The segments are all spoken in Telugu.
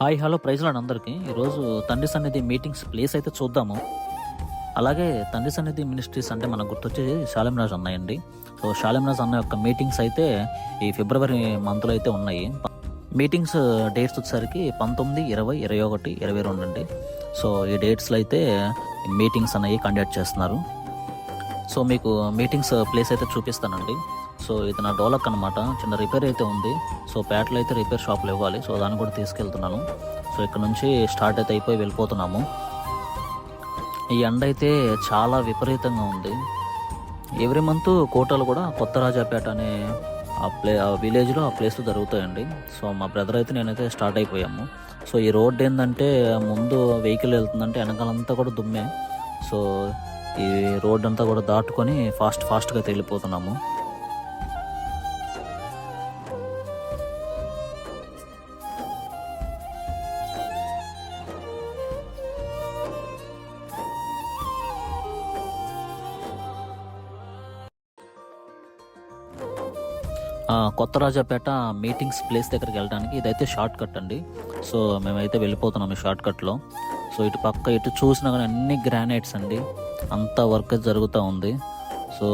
హాయ్ హలో ప్రైజ్లాడ్ అందరికీ. ఈరోజు తండ్రి సన్నిధి మీటింగ్స్ ప్లేస్ అయితే చూద్దాము. అలాగే తండ్రి సన్నిధి మినిస్ట్రీస్ అంటే మనకు గుర్తొచ్చి షాలింరాజ్ అన్నాయండి సో షాలింరాజ్ అన్న యొక్క మీటింగ్స్ అయితే ఈ ఫిబ్రవరి మంత్లో అయితే ఉన్నాయి. మీటింగ్స్ డేట్స్ వచ్చేసరికి పంతొమ్మిది ఇరవై ఇరవై ఒకటి ఇరవై రెండు అండి. సో ఈ డేట్స్లో అయితే మీటింగ్స్ అనేవి కండక్ట్ చేస్తున్నారు. సో మీకు మీటింగ్స్ ప్లేస్ అయితే చూపిస్తానండి. సో ఇది నా డోలక్ అనమాట చిన్న రిపేర్ అయితే ఉంది. సో పేటలో అయితే రిపేర్ షాప్లో ఇవ్వాలి. సో దాన్ని కూడా తీసుకెళ్తున్నాను. సో ఇక్కడ నుంచి స్టార్ట్ అయితే అయిపోయి వెళ్ళిపోతున్నాము. ఈ ఎండ అయితే చాలా విపరీతంగా ఉంది. ఎవ్రీ మంత్ కోటలు కూడా కొత్త రాజాపేట అనే ఆ ప్లే ఆ విలేజ్లో ఆ ప్లేస్ జరుగుతాయండి. సో మా బ్రదర్ అయితే నేనైతే స్టార్ట్ అయిపోయాము. సో ఈ రోడ్ ఏంటంటే ముందు వెహికల్ వెళ్తుందంటే వెనకాలంతా కూడా దుమ్మే. సో ఈ రోడ్ అంతా కూడా దాటుకొని ఫాస్ట్ ఫాస్ట్గా అయితే వెళ్ళిపోతున్నాము. కొత్త రాజాపేట మీటింగ్స్ ప్లేస్ దగ్గరికి వెళ్ళడానికి ఇదైతే షార్ట్ కట్ అండి. సో మేమైతే వెళ్ళిపోతున్నాం ఈ షార్ట్ కట్లో సో ఇటు పక్క ఇటు చూసినా కానీ అన్ని గ్రానైట్స్ అండి. అంతా వర్క్ జరుగుతూ ఉంది. సో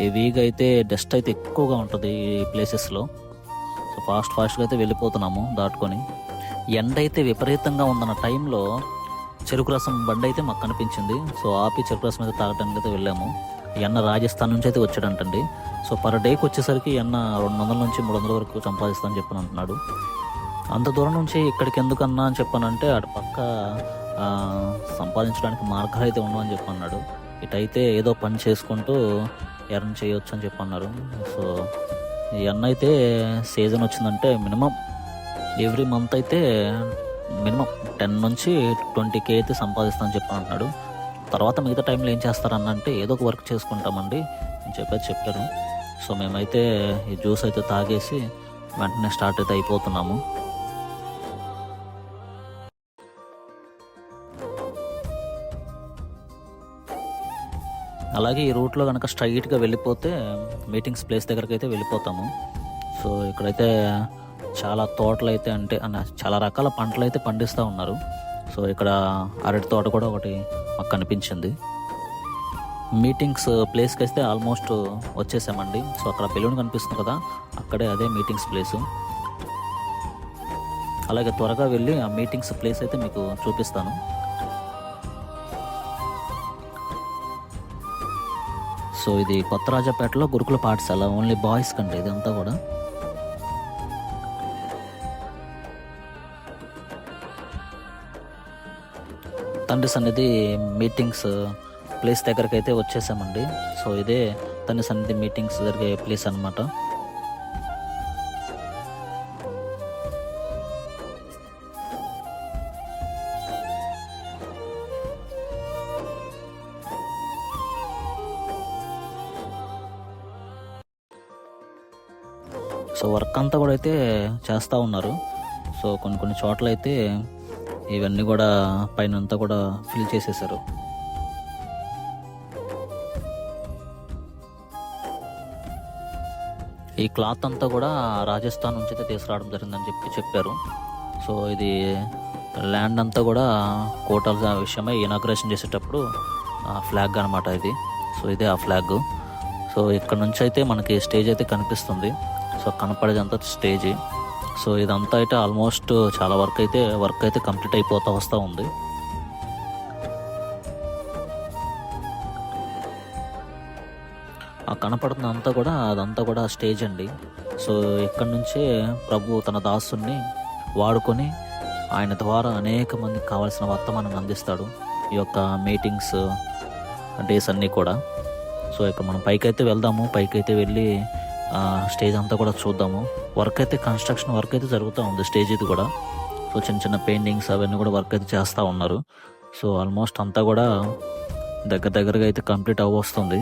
హెవీగా అయితే డస్ట్ అయితే ఎక్కువగా ఉంటుంది ఈ ప్లేసెస్లో. సో ఫాస్ట్ ఫాస్ట్గా అయితే వెళ్ళిపోతున్నాము దాటుకొని. ఎండ అయితే విపరీతంగా ఉందన్న టైంలో చెరుకు రసం బండి అయితే మాకు కనిపించింది. సో ఆపి చెరుకు రసం అయితే తాగడానికి అయితే వెళ్ళాము. ఎన్న రాజస్థాన్ నుంచి అయితే వచ్చాడంటండి. సో పర్ డేకి వచ్చేసరికి ఎన్న రెండు వందల నుంచి మూడు వందల వరకు సంపాదిస్తానని చెప్పని అంటున్నాడు అంత దూరం నుంచి ఇక్కడికి ఎందుకన్నా అని చెప్పానంటే అటు పక్క సంపాదించడానికి మార్గాలు అయితే ఉండవని చెప్పి అన్నాడు ఇటైతే ఏదో పని చేసుకుంటూ ఎర్న్ చేయొచ్చు అని చెప్పి అన్నారు సో ఎన్న అయితే సీజన్ వచ్చిందంటే మినిమం ఎవ్రీ మంత్ అయితే మినిమం టెన్ నుంచి ట్వంటీ కే అయితే సంపాదిస్తానని చెప్పి అంటున్నాడు తర్వాత మిగతా టైంలో ఏం చేస్తారన్న అంటే ఏదో ఒక వర్క్ చేసుకుంటామండి. అని చెప్పేసి చెప్పారు సో మేమైతే ఈ జ్యూస్ అయితే తాగేసి వెంటనే స్టార్ట్ అయితే అయిపోతున్నాము. అలాగే ఈ రూట్లో కనుక స్ట్రైట్గా వెళ్ళిపోతే మీటింగ్స్ ప్లేస్ దగ్గరికి అయితే వెళ్ళిపోతాము. సో ఇక్కడైతే చాలా తోటలు అయితే అంటే అన్న చాలా రకాల పంటలు అయితే పండిస్తూ ఉన్నారు. సో ఇక్కడ అరటి తోట కూడా ఒకటి మాకు కనిపించింది. మీటింగ్స్ ప్లేస్కి అయితే ఆల్మోస్ట్ వచ్చేసామండి. సో అక్కడ బెలూన్ కనిపిస్తుంది కదా అక్కడే అదే మీటింగ్స్ ప్లేసు. అలాగే త్వరగా వెళ్ళి ఆ మీటింగ్స్ ప్లేస్ అయితే మీకు చూపిస్తాను. సో ఇది కొత్త రాజాపేటలో గురుకుల పాఠశాల ఓన్లీ బాయ్స్ కంటే ఇదంతా కూడా. తండ్రి సన్నిధి మీటింగ్స్ ప్లేస్ దగ్గరికి అయితే వచ్చేసామండి. సో ఇదే తండ్రి సన్నిధి మీటింగ్స్ జరిగే ప్లేస్ అన్నమాట. సో వర్క్ అంతా కూడా అయితే చేస్తూ ఉన్నారు. సో కొన్ని కొన్ని చోట్ల అయితే ఇవన్నీ కూడా పైన అంతా కూడా ఫిల్ చేసేసారు. ఈ క్లాత్ అంతా కూడా రాజస్థాన్ నుంచి అయితే తీసుకురావడం జరిగిందని చెప్పి చెప్పారు. సో ఇది ల్యాండ్ అంతా కూడా కోటల విషయమై ఇనాగ్రేషన్ చేసేటప్పుడు ఫ్లాగ్ అనమాట ఇది. సో ఇదే ఆ ఫ్లాగ్. సో ఇక్కడ నుంచి అయితే మనకి స్టేజ్ అయితే కనిపిస్తుంది. So కనపడేదంతా stage. సో ఇదంతా అయితే ఆల్మోస్ట్ చాలా వర్క్ అయితే వర్క్ అయితే కంప్లీట్ అయిపోతూ వస్తూ ఉంది. ఆ కనపడుతున్న అంతా కూడా అదంతా కూడా స్టేజ్ అండి. సో ఇక్కడ నుంచే ప్రభు తన దాసుని వాడుకొని ఆయన ద్వారా అనేక మందికి కావాల్సిన వర్తమానం అందిస్తాడు. ఈ యొక్క మీటింగ్స్ డేస్ అన్నీ కూడా. సో ఇక మనం పైకైతే వెళ్దాము. పైకైతే వెళ్ళి స్టేజ్ అంతా కూడా చూద్దాము. వర్క్ అయితే కన్స్ట్రక్షన్ వర్క్ అయితే జరుగుతూ ఉంది స్టేజ్ ఇది కూడా. సో చిన్న చిన్న పెయింటింగ్స్ అవన్నీ కూడా వర్క్ అయితే చేస్తూ ఉన్నారు. సో ఆల్మోస్ట్ అంతా కూడా దగ్గర దగ్గరగా అయితే కంప్లీట్ అవ్వస్తుంది.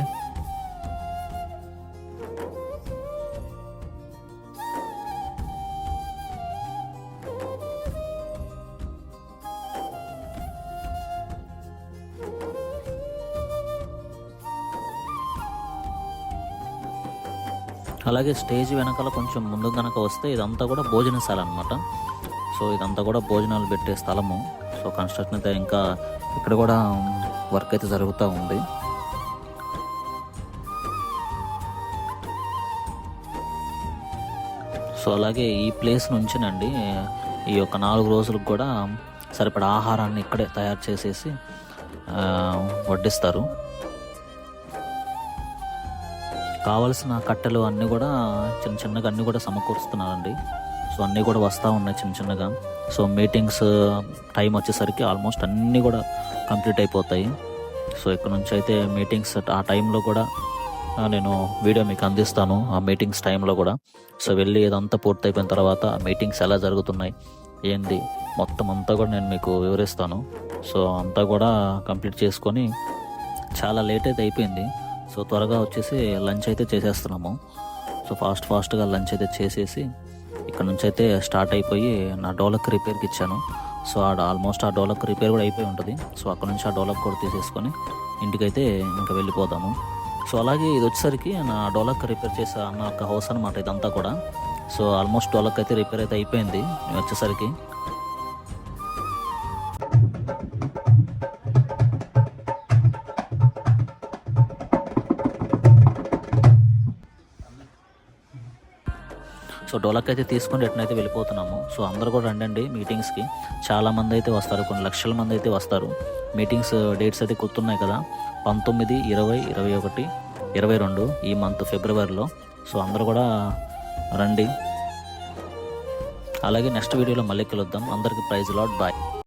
అలాగే స్టేజ్ వెనకాల కొంచెం ముందు కనుక వస్తే ఇదంతా కూడా భోజనశాల అనమాట సో ఇదంతా కూడా భోజనాలు పెట్టే స్థలము. సో కన్స్ట్రక్షన్ అయితే ఇంకా ఇక్కడ కూడా వర్క్ అయితే జరుగుతూ ఉంది. సో అలాగే ఈ ప్లేస్ నుంచినండి ఈ యొక్క నాలుగు రోజులకు కూడా సరిపడా ఆహారాన్ని ఇక్కడే తయారు చేసేసి వడ్డిస్తారు. కావలసిన కట్టెలు అన్నీ కూడా చిన్న చిన్నగా అన్నీ కూడా సమకూరుస్తున్నారండి సో అన్నీ కూడా వస్తూ ఉన్నాయి చిన్న చిన్నగా. సో మీటింగ్స్ టైం వచ్చేసరికి ఆల్మోస్ట్ అన్నీ కూడా కంప్లీట్ అయిపోతాయి. సో ఇక్కడ నుంచి అయితే మీటింగ్స్ ఆ టైంలో కూడా నేను వీడియో మీకు అందిస్తాను ఆ మీటింగ్స్ టైంలో కూడా. సో వెళ్ళి ఇదంతా పూర్తి అయిపోయిన తర్వాత ఆ మీటింగ్స్ ఎలా జరుగుతున్నాయి ఏంది మొత్తం అంతా కూడా నేను మీకు వివరిస్తాను. సో అంతా కూడా కంప్లీట్ చేసుకొని చాలా లేట్ అయితే అయిపోయింది. సో త్వరగా వచ్చేసి లంచ్ అయితే చేసేస్తున్నాము. సో ఫాస్ట్ ఫాస్ట్గా లంచ్ అయితే చేసేసి ఇక్కడ నుంచి అయితే స్టార్ట్ అయిపోయి నా డోలక్ రిపేర్కి ఇచ్చాను. సో ఆడ ఆల్మోస్ట్ ఆ డోలక్ రిపేర్ కూడా అయిపోయి ఉంటుంది. సో అక్కడ నుంచి ఆ డోలక్ కూడా తీసేసుకొని ఇంటికైతే ఇంకా వెళ్ళిపోతాము సో అలాగే ఇది వచ్చేసరికి నా డోలక్ రిపేర్ చేసే అన్న ఒక హౌస్ అనమాట ఇదంతా కూడా. సో ఆల్మోస్ట్ డోలక్ అయితే రిపేర్ అయితే అయిపోయింది. వచ్చేసరికి సో డోలక్ అయితే తీసుకుని ఎట్నైతే వెళ్ళిపోతున్నాము సో అందరూ కూడా రండండి మీటింగ్స్కి. చాలా మంది అయితే వస్తారు కొన్ని లక్షల మంది అయితే వస్తారు. మీటింగ్స్ uh, డేట్స్ అయితే గుర్తున్నాయి కదా? పంతొమ్మిది ఇరవై ఇరవై ఒకటి ఇరవై రెండు ఈ మంత్ ఫిబ్రవరిలో. సో అందరూ కూడా రండి. అలాగే నెక్స్ట్ వీడియోలో మళ్ళీ కలుద్దాం. అందరికీ ప్రైజ్ లాట్ బాయ్.